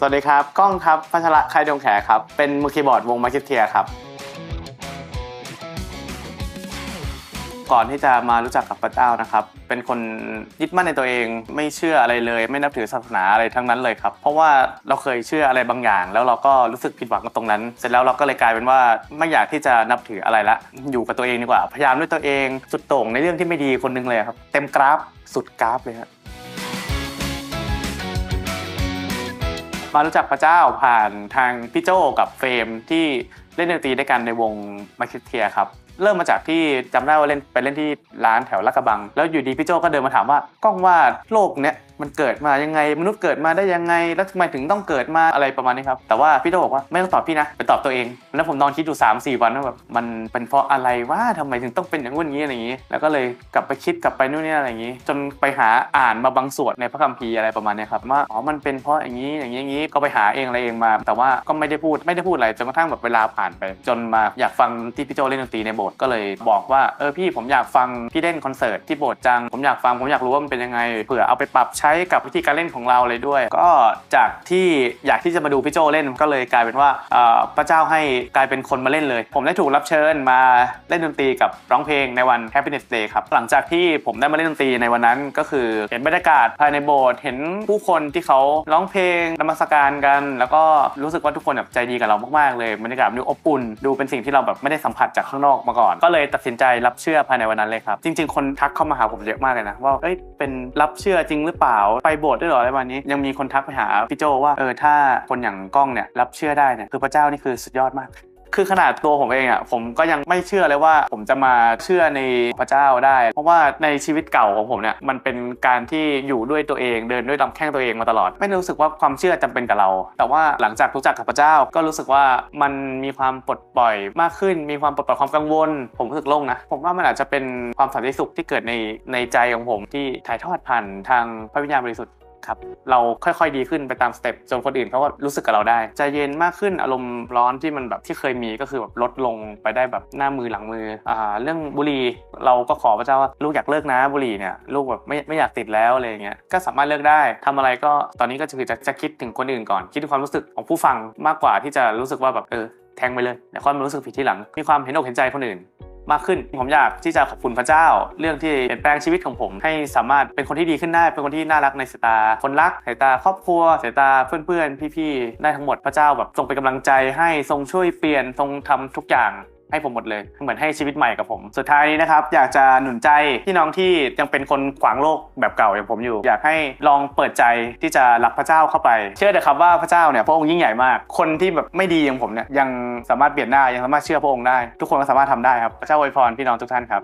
สวัสดีครับก้องครับพัชระไคดงแขครับ เป็นมือคีย์บอร์ดวงมาคิเทียครับ ก่อนที่จะมารู้จักกับพระเจ้านะครับ เป็นคนยึดมั่นในตัวเองไม่เชื่ออะไรเลย ไม่นับถือศาสนาอะไรทั้งนั้นเลยครับ เพราะว่าเราเคยเชื่ออะไรบางอย่าง แล้วเราก็รู้สึกผิดหวังกับตรงนั้น เสร็จแล้วเราก็เลยกลายเป็นว่าไม่อยากที่จะนับถืออะไรละ อยู่กับตัวเองดีกว่า พยายามด้วยตัวเอง สุดโต่งในเรื่องที่ไม่ดีคนหนึงเลยครับ เต็มกราฟสุดกราฟเลยครับ มารู้จักพระเจ้าผ่านทางพี่โจกับเฟรมที่เล่นดนตรีด้วยกันในวงมาคิเทียครับเริ่มมาจากที่จำได้ว่าเล่นไปเล่นที่ร้านแถวลาดกระบัง แล้วอยู่ดีพี่โจก็เดินมาถามว่ากล้องว่าโลกเนี้ย มันเกิดมายังไง มนุษย์เกิดมาได้ยังไง แล้วทำไมถึงต้องเกิดมาอะไรประมาณนี้ครับ แต่ว่าพี่โจบอกว่าไม่ต้องตอบพี่นะ ไปตอบตัวเอง แล้วผมนอนคิดอยู่3าสี่วันว่าแบบมันเป็นเพราะอะไรว่าทำไมถึงต้องเป็นอย่างนู้นอย่างนี้อะไรอย่างนี้ แล้วก็เลยกลับไปคิดกลับไปนู่นนี่อะไรอย่างนี้ จนไปหาอ่านมาบางส่วนในพระคัมภีร์อะไรประมาณนี้ครับว่าอ๋อมันเป็นเพราะอย่างนี้อย่างนี้อย่างนี้ก็ไปหาเองอะไรเองมา แต่ว่าก็ไม่ได้พูดไม่ได้พูดอะไรจนกระทั่งแบบเวลาผ่านไป จนมาอยากฟังที่พี่โจเล่นดนตรีในโบสถ์ก็เลยบอกว่าเออพี่ผมอยากฟังพี่เล่นคอนเสิร์ตที่โบสถ์จังผมอยากฟังผมอยากรู้ว่ามันเป็นยังไงเผื่อเอาไปปรับใชช้กับวิธีการเล่นของเราเลยด้วย ก็จากที่อยากที่จะมาดูพี่โจเล่นก็เลยกลายเป็นว่าพระเจ้าให้กลายเป็นคนมาเล่นเลย ผมได้ถูกรับเชิญมาเล่นดนตรีกับร้องเพลงในวัน Happiness Day ครับหลังจากที่ผมได้มาเล่นดนตรีในวันนั้นก็คือเห็นบรรยากาศภายในโบสถ์เห็นผู้คนที่เขาร้องเพลงนมัสการกัน แล้วก็รู้สึกว่าทุกคนแบบใจดีกับเรามากๆเลยบรรยากาศดูอบอุ่นดูเป็นสิ่งที่เราแบบไม่ได้สัมผัสจากข้างนอกมาก่อน ก็เลยตัดสินใจรับเชื่อภายในวันนั้นเลยครับจริง ๆ คนทักเข้ามาหาผมเยอะมากเลยนะว่าเอ้ยเป็นรับเชื่อจริงหรือเปล่าไปโบสถ์ด้วยเหรออะไรวันนี้ ยังมีคนทักไปหาพี่โจว่าเออถ้าคนอย่างกล้องเนี่ยรับเชื่อได้เนี่ยคือพระเจ้านี่คือสุดยอดมาก คือขนาดตัวผมเองอะผมก็ยังไม่เชื่อเลยว่า ผมจะมาเชื่อในพระเจ้าได้ เพราะว่าในชีวิตเก่าของผมเนี่ยมันเป็นการที่อยู่ด้วยตัวเองเดินด้วยลำแข้งตัวเองมาตลอด ไม่ได้รู้สึกว่าความเชื่อจำเป็นกับเรา แต่ว่าหลังจากรู้จักกับพระเจ้าก็รู้สึกว่ามันมีความปลดปล่อยมากขึ้น มีความปลดปล่อยความกังวล ผมรู้สึกโล่งนะผมว่ามันอาจจะเป็นความสันติสุขที่เกิดในในใจของผมที่ถ่ายทอดผ่านทางพระวิญญาณบริสุทธิ์ ครับเราค่อยๆดีขึ้นไปตามสเต็ปจนคนอื่นเขาก็รู้สึกกับเราได้ใจเย็นมากขึ้นอารมณ์ร้อนที่มันแบบที่เคยมีก็คือแบบลดลงไปได้แบบหน้ามือหลังมืออ่าเรื่องบุหรี่เราก็ขอพระเจ้าว่าลูกอยากเลิกนะบุหรี่เนี่ยลูกแบบไม่ไม่อยากติดแล้วอะไรเงี้ยก็สามารถเลิกได้ทำอะไรก็ตอนนี้ก็คือจะจะคิดถึงคนอื่นก่อน คิดถึงความรู้สึกของผู้ฟังมากกว่าที่จะรู้สึกว่าแบบเออแทงไปเลยเดี๋ยวค่อยมารู้สึกผิดที่หลังมีความเห็นอกเห็นใจคนอื่น มากขึ้น ผมอยากที่จะขอบคุณพระเจ้า เรื่องที่เปลี่ยนแปลงชีวิตของผม ให้สามารถเป็นคนที่ดีขึ้นได้ เป็นคนที่น่ารักในสายตา คนรักสายตาครอบครัวสายตาเพื่อนๆ พี่ๆ ได้ทั้งหมดพระเจ้าแบบทรงเป็นกำลังใจให้ทรงช่วยเปลี่ยนทรงทำทุกอย่าง ให้ผมหมดเลย เหมือนให้ชีวิตใหม่กับผม สุดท้ายนี้นะครับ อยากจะหนุนใจพี่น้องที่ยังเป็นคนขวางโลกแบบเก่าอย่างผมอยู่ อยากให้ลองเปิดใจที่จะรับพระเจ้าเข้าไป เชื่อเถอะครับว่าพระเจ้าเนี่ยพระองค์ยิ่งใหญ่มาก คนที่แบบไม่ดีอย่างผมเนี่ยยังสามารถเปลี่ยนได้ยังสามารถเชื่อพระองค์ได้ ทุกคนก็สามารถทำได้ครับพระเจ้าอวยพรพี่น้องทุกท่านครับ